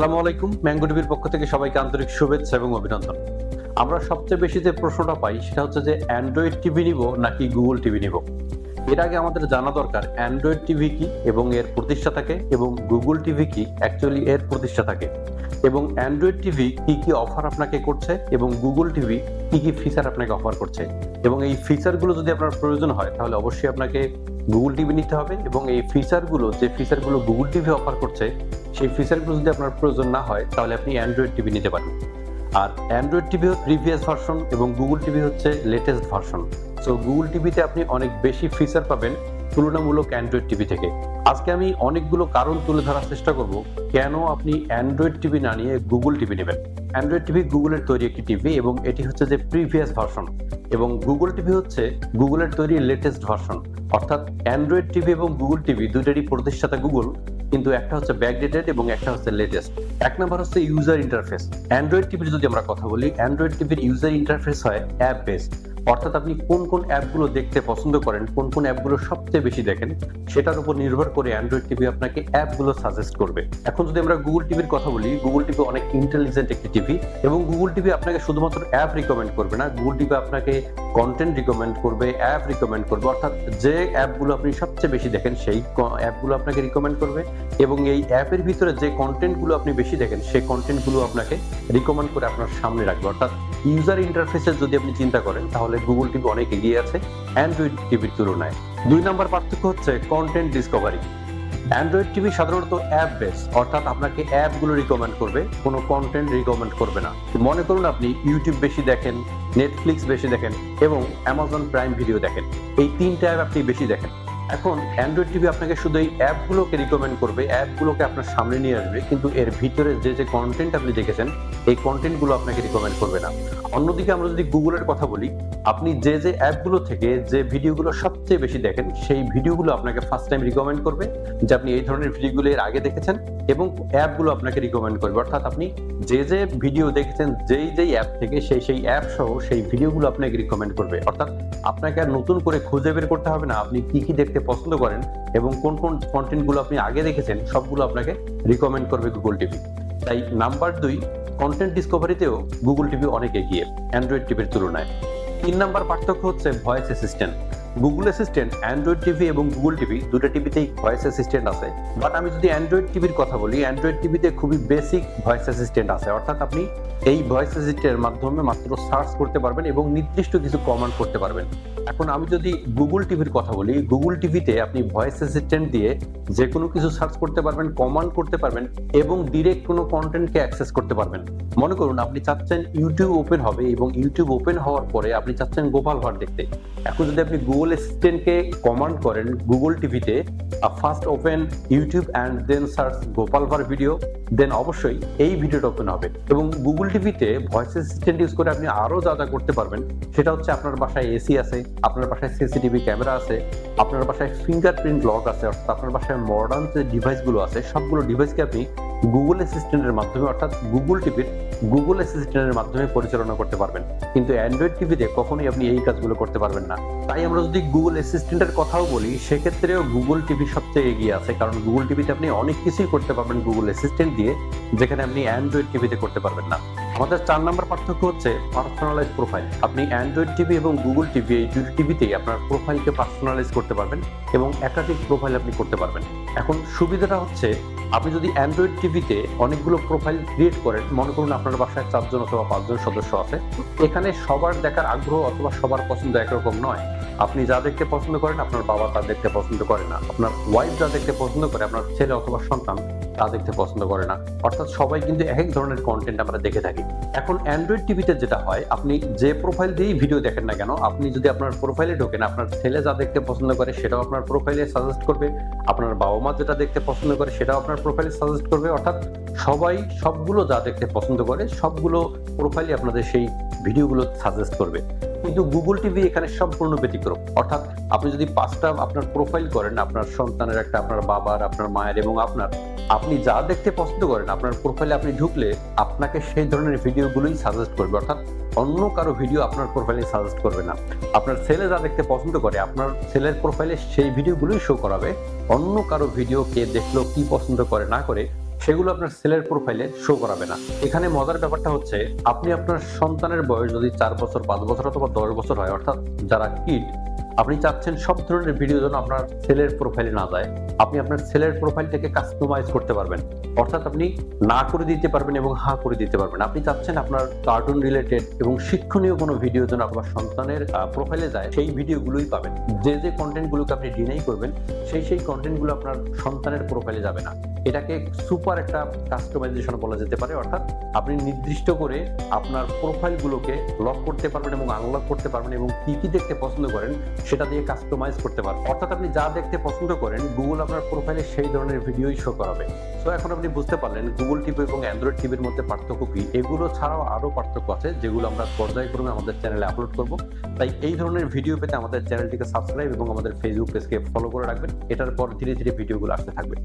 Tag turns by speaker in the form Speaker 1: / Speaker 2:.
Speaker 1: আসসালামু আলাইকুম। ম্যাঙ্গো টিভির পক্ষ থেকে সবাইকে আন্তরিক শুভেচ্ছা এবং অভিনন্দন। আমরা সবচেয়ে বেশি যে প্রশ্নটা পাই, সেটা হচ্ছে যে অ্যান্ড্রয়েড টিভি নিব নাকি গুগল টিভি নিব? এর আগে আমাদের জানা দরকার অ্যান্ড্রয়েড টিভি কি এবং এর প্রতিষ্ঠাতাকে এবং গুগল টিভি কি অ্যাকচুয়ালি এর প্রতিষ্ঠাতাকে এবং অ্যান্ড্রয়েড টিভি কি কি অফার আপনাকে করছে এবং গুগল টিভি কি কি ফিচার আপনাকে অফার করছে? এবং এই ফিচারগুলো যদি আপনার প্রয়োজন হয়, তাহলে অবশ্যই আপনাকে গুগল টিভি নিতে হবে এবং এই ফিচারগুলো যে ফিচারগুলো গুগল টিভি অফার করছে সেই ফিচারগুলো যদি আপনার প্রয়োজন না হয়, তাহলে আপনি অ্যান্ড্রয়েড টিভি নিতে পারেন। আর অ্যান্ড্রয়েড টিভি প্রিভিয়াস ভার্সন এবং গুগল টিভি হচ্ছে লেটেস্ট ভার্সন সো গুগল টিভিতে আপনি অনেক বেশি ফিচার পাবেন তুলনামূলক অ্যান্ড্রয়েড টিভি থেকে। আজকে আমি অনেকগুলো কারণ তুলে ধরার চেষ্টা করব, কেন আপনি অ্যান্ড্রয়েড টিভি না নিয়ে গুগল টিভি নেবেন। অ্যান্ড্রয়েড টিভি গুগলের তৈরি একটি টিভি এবং এটি হচ্ছে যে প্রিভিয়াস ভার্সন এবং গুগল টিভি হচ্ছে গুগলের তৈরি লেটেস্ট ভার্সন অর্থাৎ অ্যান্ড্রয়েড টিভি এবং গুগল টিভি দুইটারই প্রতিষ্ঠাতা গুগল কিন্তু একটা হচ্ছে ব্যাকডেটেড এবং একটা হচ্ছে লেটেস্ট এক নম্বর হচ্ছে ইউজার ইন্টারফেস অ্যান্ড্রয়েড টিভির যদি আমরা কথা বলি অ্যান্ড্রয়েড টিভির ইউজার ইন্টারফেস হয় অ্যাপ বেসড অর্থাৎ আপনি কোন কোন অ্যাপগুলো দেখতে পছন্দ করেন, কোন কোন অ্যাপগুলো সবচেয়ে বেশি দেখেন, সেটার উপর নির্ভর করে অ্যান্ড্রয়েড টিভি আপনাকে অ্যাপগুলো সাজেস্ট করবে। এখন যদি আমরা গুগল টিভির কথা বলি গুগল টিভি অনেক ইন্টেলিজেন্ট একটি টিভি এবং গুগল টিভি আপনাকে শুধুমাত্র অ্যাপ রিকমেন্ড করবে না গুগল টিভি আপনাকে কন্টেন্ট রিকমেন্ড করবে অ্যাপ রিকমেন্ড করবে, অর্থাৎ যে অ্যাপগুলো আপনি সবচেয়ে বেশি দেখেন, সেই অ্যাপগুলো আপনাকে রিকমেন্ড করবে এবং এই অ্যাপের ভিতরে যে কন্টেন্টগুলো আপনি বেশি দেখেন, সেই কন্টেন্টগুলো আপনাকে রিকমেন্ড করে আপনার সামনে রাখবে। অর্থাৎ ইউজার ইন্টারফেসের যদি আপনি চিন্তা করেন, তাহলে গুগল টিভি অনেক এগিয়ে আছে অ্যান্ড্রয়েড টিভির তুলনায়। দুই নম্বর পার্থক্য হচ্ছে কন্টেন্ট ডিসকভারি অ্যান্ড্রয়েড টিভি সাধারণত অ্যাপ বেস অর্থাৎ আপনাকে অ্যাপগুলো রিকমেন্ড করবে, কোনো কন্টেন্ট রিকমেন্ড করবে না। মনে করুন আপনি ইউটিউব বেশি দেখেন নেটফ্লিক্স বেশি দেখেন, এবং অ্যামাজন প্রাইম ভিডিও দেখেন। এই তিনটা অ্যাপ আপনি বেশি দেখেন। এখন অ্যান্ড্রয়েড টিভি আপনাকে শুধু এই অ্যাপগুলোকে রিকমেন্ড করবে অ্যাপগুলোকে আপনার সামনে নিয়ে আসবে, কিন্তু এর ভিতরে যে যে কন্টেন্ট আপনি দেখেছেন, এই কন্টেন্টগুলো আপনাকে রিকমেন্ড করবে না। অন্যদিকে আমরা যদি গুগলের কথা বলি, আপনি যে যে অ্যাপগুলো থেকে যে ভিডিওগুলো সবচেয়ে বেশি দেখেন, সেই ভিডিওগুলো আপনাকে ফার্স্ট টাইম রিকমেন্ড করবে, যে আপনি এই ধরনের ভিডিওগুলো এর আগে দেখেছেন এবং অ্যাপগুলো আপনাকে রিকমেন্ড করবে। অর্থাৎ আপনি যে যে ভিডিও দেখেছেন, যেই যেই অ্যাপ থেকে সেই সেই অ্যাপ সহ সেই ভিডিওগুলো আপনাকে রিকমেন্ড করবে। অর্থাৎ আপনাকে আর নতুন করে খুঁজে বের করতে হবে না, আপনি কি কি দেখতে পছন্দ করেন এবং কোন কোন কন্টেন্টগুলো আপনি আগে দেখেছেন, সবগুলো আপনাকে রিকমেন্ড করবে গুগল টিভি তাই নাম্বার দুই কন্টেন্ট ডিসকভারিতেও গুগল টিভি অনেক এগিয়ে অ্যান্ড্রয়েড টিভির তুলনায়। তিন নাম্বার পার্থক্য হচ্ছে voice assistant Google assistant Android TV এবং গুগল টিভি দুটো টিভিতেই ভয়েস অ্যাসিস্ট্যান্ট আছে। বাট আমি যদি অ্যান্ড্রয়েড টিভির কথা বলি অ্যান্ড্রয়েড টিভিতে খুবই বেসিক ভয়েস অ্যাসিস্ট্যান্ট আছে। অর্থাৎ আপনি এই ভয়েস অ্যাসিস্ট্যান্টের মাধ্যমে মাত্র সার্চ করতে পারবেন এবং নির্দিষ্ট কিছু কমান্ড করতে পারবেন। এখন আমি যদি গুগল টিভির কথা বলি গুগল টিভিতে আপনি ভয়েস অ্যাসিস্ট্যান্ট দিয়ে যে কোনো কিছু সার্চ করতে পারবেন কমান্ড করতে পারবেন এবং ডিরেক্ট কোনো কন্টেন্টকে অ্যাক্সেস করতে পারবেন। মনে করুন, আপনি চাচ্ছেন ইউটিউব ওপেন হবে এবং ইউটিউব ওপেন হওয়ার পরে আপনি চাচ্ছেন গোপাল ভাট দেখতে। এখন যদি আপনি গুগল অ্যাসিস্ট্যান্টকে কমান্ড করেন গুগল টিভিতে first open YouTube and then search Gopal Bhar video দেন অবশ্যই এই ভিডিওটা ওপেন হবে। এবং গুগল টিভিতে ভয়েস অ্যাসিস্ট্যান্ট ইউজ করে আপনি আরও যা যা করতে পারবেন, সেটা হচ্ছে আপনার বাসায় এসি আছে, আপনার বাসায় সিসিটিভি ক্যামেরা আছে, আপনার বাসায় ফিঙ্গারপ্রিন্ট লক আছে, অর্থাৎ আপনার বাসায় মডার্ন যে ডিভাইসগুলো আছে, সবগুলো ডিভাইসকে আপনি গুগল অ্যাসিস্ট্যান্টের মাধ্যমে, অর্থাৎ গুগল টিভির গুগল অ্যাসিস্ট্যান্টের মাধ্যমে পরিচালনা করতে পারবেন। কিন্তু অ্যান্ড্রয়েড টিভিতে কখনোই আপনি এই কাজগুলো করতে পারবেন না। তাই আমরা যদি গুগল অ্যাসিস্ট্যান্টের কথাও বলি, সেক্ষেত্রেও গুগল টিভি সবচেয়ে এগিয়ে আছে। কারণ গুগল টিভিতে আপনি অনেক কিছুই করতে পারবেন গুগল অ্যাসিস্ট্যান্ট দিয়ে, যেখানে আপনি অ্যান্ড্রয়েড টিভিতে করতে পারবেন না। আমাদের চার নম্বর পার্থক্য হচ্ছে পার্সোনালাইজ প্রোফাইল আপনি অ্যান্ড্রয়েড টিভি এবং গুগল টিভি এই দুটি টিভিতেই আপনার প্রোফাইলকে পার্সোনালাইজ করতে পারবেন এবং একাধিক প্রোফাইল আপনি করতে পারবেন। এখন সুবিধাটা হচ্ছে, আপনি যদি অ্যান্ড্রয়েড টিভিতে অনেকগুলো প্রোফাইল ক্রিয়েট করেন, মনে করুন আপনার বাসায় চারজন অথবা পাঁচজন সদস্য আছে, এখানে সবার দেখার আগ্রহ অথবা সবার পছন্দ একরকম নয়। আপনি যা দেখতে পছন্দ করেন, আপনার বাবা তা দেখতে পছন্দ করে না। আপনার ওয়াইফ যা দেখতে পছন্দ করে, আপনার ছেলে অথবা সন্তান তা দেখতে পছন্দ করে না। অর্থাৎ সবাই কিন্তু এক এক ধরনের কন্টেন্ট আমরা দেখে থাকি। এখন অ্যান্ড্রয়েড টিভিতে যেটা হয়, আপনি যে প্রোফাইল দিয়েই ভিডিও দেখেন না কেন, আপনি যদি আপনার প্রোফাইলে ঢোকেন, আপনার ছেলে যা দেখতে পছন্দ করে, সেটাও আপনার প্রোফাইলে সাজেস্ট করবে। আপনার বাবা মা যেটা দেখতে পছন্দ করে, সেটাও আপনার প্রোফাইলে সাজেস্ট করবে। অর্থাৎ সবাই সবগুলো যা দেখতে পছন্দ করে, সবগুলো প্রোফাইলে আপনাদের সেই ভিডিওগুলো সাজেস্ট করবে। কিন্তু গুগল টিভি এখানে সম্পূর্ণ ব্যতিক্রম। অর্থাৎ আপনি যদি পাঁচটা আপনার প্রোফাইল করেন, আপনার সন্তানের একটা, আপনার বাবার, আপনার মায়ের এবং আপনার, আপনি যা দেখতে পছন্দ করেন, আপনার প্রোফাইলে আপনি ঢুকলে আপনাকে সেই ধরনের ভিডিওগুলোই সাজেস্ট করবে। অর্থাৎ অন্য কারও ভিডিও আপনার প্রোফাইলে সাজেস্ট করবে না। আপনার ছেলে যা দেখতে পছন্দ করে, আপনার ছেলের প্রোফাইলে সেই ভিডিওগুলোই শো করাবে। অন্য কারও ভিডিও কে দেখল, কি পছন্দ করে, না করে সেগুলো আপনার সেলের প্রোফাইলে শো করাবে না। এখানে মজার ব্যাপারটা হচ্ছে, আপনি আপনার সন্তানের বয়স যদি চার বছর, পাঁচ বছর অথবা দশ বছর হয়, অর্থাৎ যারা কিড আপনি চাচ্ছেন সব ধরনের ভিডিও যেন আপনার সেলের প্রোফাইলে না যায়। আপনি আপনার সেলের প্রোফাইলটাকে কাস্টমাইজ করতে পারবেন। অর্থাৎ আপনি না করে দিতে পারবেন এবং হা করে দিতে পারবেন। আপনি চাচ্ছেন আপনার কার্টুন রিলেটেড এবং শিক্ষণীয় কোনো ভিডিও যেন আপনার সন্তানের প্রোফাইলে যায়, সেই ভিডিওগুলোই পাবেন। যে যে কন্টেন্টগুলোকে আপনি ডিনাই করবেন, সেই সেই কন্টেন্টগুলো আপনার সন্তানের প্রোফাইলে যাবে না। এটাকে সুপার একটা কাস্টমাইজেশন বলা যেতে পারে, অর্থাৎ আপনি নির্দিষ্ট করে আপনার প্রোফাইলগুলোকে লক করতে পারবেন এবং আনলক করতে পারবেন এবং কি কি দেখতে পছন্দ করেন সেটা দিয়ে কাস্টমাইজ করতে পারবেন। অর্থাৎ আপনি যা দেখতে পছন্দ করেন গুগল আপনার প্রোফাইলে সেই ধরনের ভিডিওই শো করাবে। সো এখন আপনি বুঝতে পারলেন গুগল টিভি এবং অ্যান্ড্রয়েড টিভির মধ্যে পার্থক্য কি? এগুলো ছাড়াও আরও পার্থক্য আছে, যেগুলো আমরা পর্যায়ক্রমে আমাদের চ্যানেলে আপলোড করব। তাই এই ধরনের ভিডিও পেতে আমাদের চ্যানেলটিকে সাবস্ক্রাইব এবং আমাদের ফেসবুক পেজকে ফলো করে রাখবেন। এটার পর ধীরে ধীরে ভিডিওগুলো আসতে থাকবে।